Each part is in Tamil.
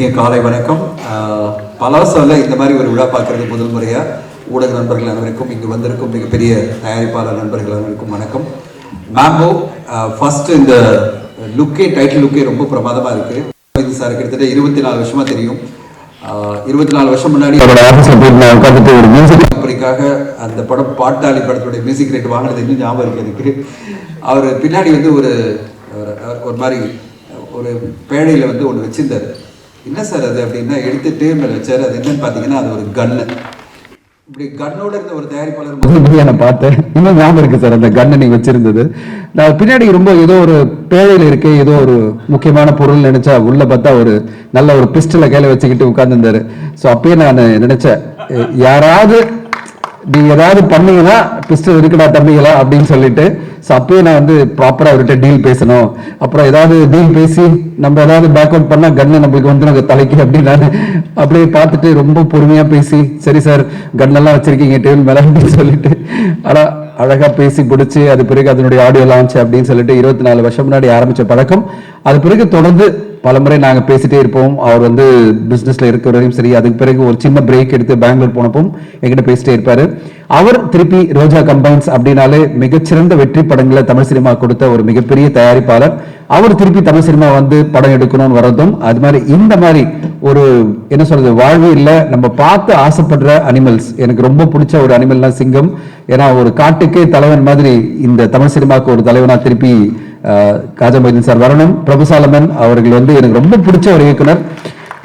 இனிய காலை வணக்கம். ஆஹ், பலாசால இந்த மாதிரி ஒரு விழா பார்க்கறது முதல் முறையா. ஊடக நண்பர்கள் அனைவருக்கும் இங்கு வந்திருக்கும் மிகப்பெரிய தயாரிப்பாளர் நண்பர்கள் அனைவருக்கும் வணக்கம். மேம்போ ஃபர்ஸ்ட் இந்த லுக்கே டைட்டில் லுக்கே ரொம்ப பிரமாதமா இருக்கு. இது சார் கிட்டத்தட்ட இருபத்தி நாலு வருஷமா தெரியும். இருபத்தி நாலு வருஷம் முன்னாடி ஒரு மியூசிக் அப்படிக்காக அந்த படம் பாட்டாளி படத்துடைய மியூசிக் ரேட் வாங்கினது இன்னும் ஞாபகம் இருக்கு எனக்கு. அவர் பின்னாடி வந்து ஒரு ஒரு- ஒரு மாதிரி ஒரு பேழையில் வந்து ஒன்று வச்சிருந்தாரு. என்ன சார் அது அப்படின்னா எடுத்து டேபிள் வச்சார் அது என்னன்னு பார்த்தீங்கன்னா அது ஒரு கன்னு இப்படி கன்னோட இருந்த ஒரு தயாரிப்பாளர் முதல் நான் பார்த்தேன். இன்னும் ஞாபகம் இருக்கு சார் அந்த கண்ணை நீங்க வச்சிருந்தது. நான் பின்னாடி ரொம்ப ஏதோ ஒரு பேழையில இருக்கு ஏதோ ஒரு முக்கியமான பொருள் நினைச்சா உள்ள பார்த்தா ஒரு நல்ல ஒரு பிஸ்டலை கையில வச்சுக்கிட்டு உட்கார்ந்துருந்தாரு. ஸோ அப்பயே நான் நினைச்சேன் யாராவது நீங்க ஏதாவது பண்ணீங்கன்னா பிஸ்டல் இருக்குடா தம்பிகளா? அப்படின்னு சொல்லிட்டு ஸோ அப்பயே நான் வந்து ப்ராப்பராக அவர்கிட்ட டீல் பேசணும். அப்புறம் ஏதாவது டீல் பேசி நம்ம ஏதாவது பேக் அவுட் பண்ணால் கன்னு நம்மளுக்கு வந்து நாங்கள் தலைக்கு அப்படின்னு நான் அப்படியே பார்த்துட்டு ரொம்ப பொறுமையாக பேசி சரி சார் கன்னெல்லாம் வச்சுருக்கீங்க டேபிள் மேலே அப்படின்னு சொல்லிட்டு. ஆனால் அழகாக பேசி பிடிச்சி அது பிறகு அதனுடைய ஆடியோ லான்ச் அப்படின்னு சொல்லிட்டு இருபத்தி நாலு வருஷம் முன்னாடி ஆரம்பித்த பழக்கம். அது பிறகு தொடர்ந்து பலமுறை நாங்கள் பேசிட்டே இருப்போம். அவர் வந்து பிஸ்னஸில் இருக்கிற வரையும் சரி அதுக்கு பிறகு ஒரு சின்ன பிரேக் எடுத்து பெங்களூர் போனப்போ எங்கிட்ட பேசிட்டே இருப்பாரு. அவர் திருப்பி ரோஜா கம்பைன்ஸ் அப்படின்னாலே மிகச்சிறந்த வெற்றி படங்களை தமிழ் சினிமா கொடுத்த ஒரு மிகப்பெரிய தயாரிப்பாளர். அவர் திருப்பி தமிழ் சினிமா வந்து படம் எடுக்கணும்னு வரதும் அது மாதிரி இந்த மாதிரி ஒரு என்ன சொல்றது வாழ்வு இல்லை. நம்ம பார்த்து ஆசைப்படுற அனிமல்ஸ் எனக்கு ரொம்ப பிடிச்ச ஒரு அனிமல்னா சிங்கம். ஏன்னா ஒரு காட்டுக்கே தலைவன் மாதிரி இந்த தமிழ் சினிமாவுக்கு ஒரு தலைவனா திருப்பி காஜா மொய்தீன் சார் வரணும். பிரபுசாலமன் அவர்கள் வந்து எனக்கு ரொம்ப பிடிச்ச ஒரு இயக்குனர்.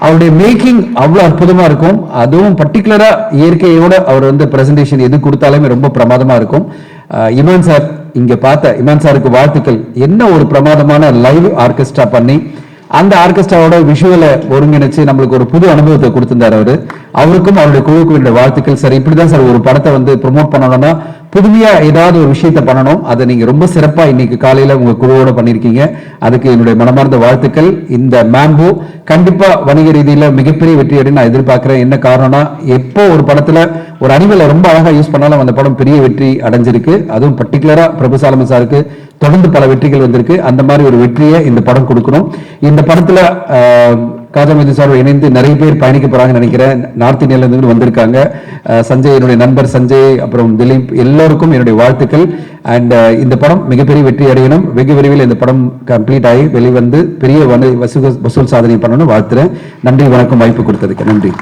அவருடைய மேக்கிங் அவ்வளோ அற்புதமாக இருக்கும். அதுவும் பர்டிகுலராக இயற்கையோட அவர் வந்து ப்ரெசன்டேஷன் எது கொடுத்தாலுமே ரொம்ப பிரமாதமாக இருக்கும். இமான் சார் இங்கே பார்த்த இமான் சாருக்கு வாழ்த்துக்கள். என்ன ஒரு பிரமாதமான லைவ் ஆர்கெஸ்ட்ரா பண்ணி அந்த ஆர்கெஸ்ட்ராவோட விஷுவலை ஒருங்கிணைச்சு நம்மளுக்கு ஒரு புது அனுபவத்தை கொடுத்திருந்தாரு அவர். அவருக்கும் அவருடைய குழுவுக்கும் வாழ்த்துக்கள். சார் இப்படி தான் சார் ஒரு படத்தை வந்து ப்ரொமோட் பண்ணணும்னா புதுமையாக ஏதாவது ஒரு விஷயத்த பண்ணணும். அதை நீங்கள் ரொம்ப சிறப்பாக இன்னைக்கு காலையில் உங்கள் குழுவோட பண்ணியிருக்கீங்க அதுக்கு என்னுடைய மனமார்ந்த வாழ்த்துக்கள். இந்த மேம்போ கண்டிப்பாக வணிக ரீதியில் மிகப்பெரிய வெற்றி அப்படின்னு நான் எதிர்பார்க்குறேன். என்ன காரணம்னா எப்போ ஒரு படத்தில் ஒரு அணிவலை ரொம்ப அழகாக யூஸ் பண்ணாலும் அந்த படம் பெரிய வெற்றி அடைஞ்சிருக்கு. அதுவும் பர்டிகுலராக பிரபு சாலமன் சாருக்கு தொடர்ந்து பல வெற்றிகள் வந்திருக்கு. அந்த மாதிரி ஒரு வெற்றியை இந்த படம் கொடுக்கணும். இந்த படத்தில் காஜாமதி சார் இணைந்து நிறைய பேர் பயணிக்க போறாங்கன்னு நினைக்கிறேன். நார்த் இந்தியால இருந்து வந்திருக்காங்க. சஞ்சய் என்னுடைய நண்பர் சஞ்சய் அப்புறம் திலீப் எல்லோருக்கும் என்னுடைய வாழ்த்துக்கள். அண்ட் இந்த படம் மிகப்பெரிய வெற்றி அடையணும். வெகு விரைவில் இந்த படம் கம்ப்ளீட் ஆகி வெளிவந்து பெரிய வசூல் வசூல் சாதனை பண்ணணும்னு வாழ்த்துறேன். நன்றி வணக்கம் வாய்ப்பு கொடுத்ததுக்கு நன்றி.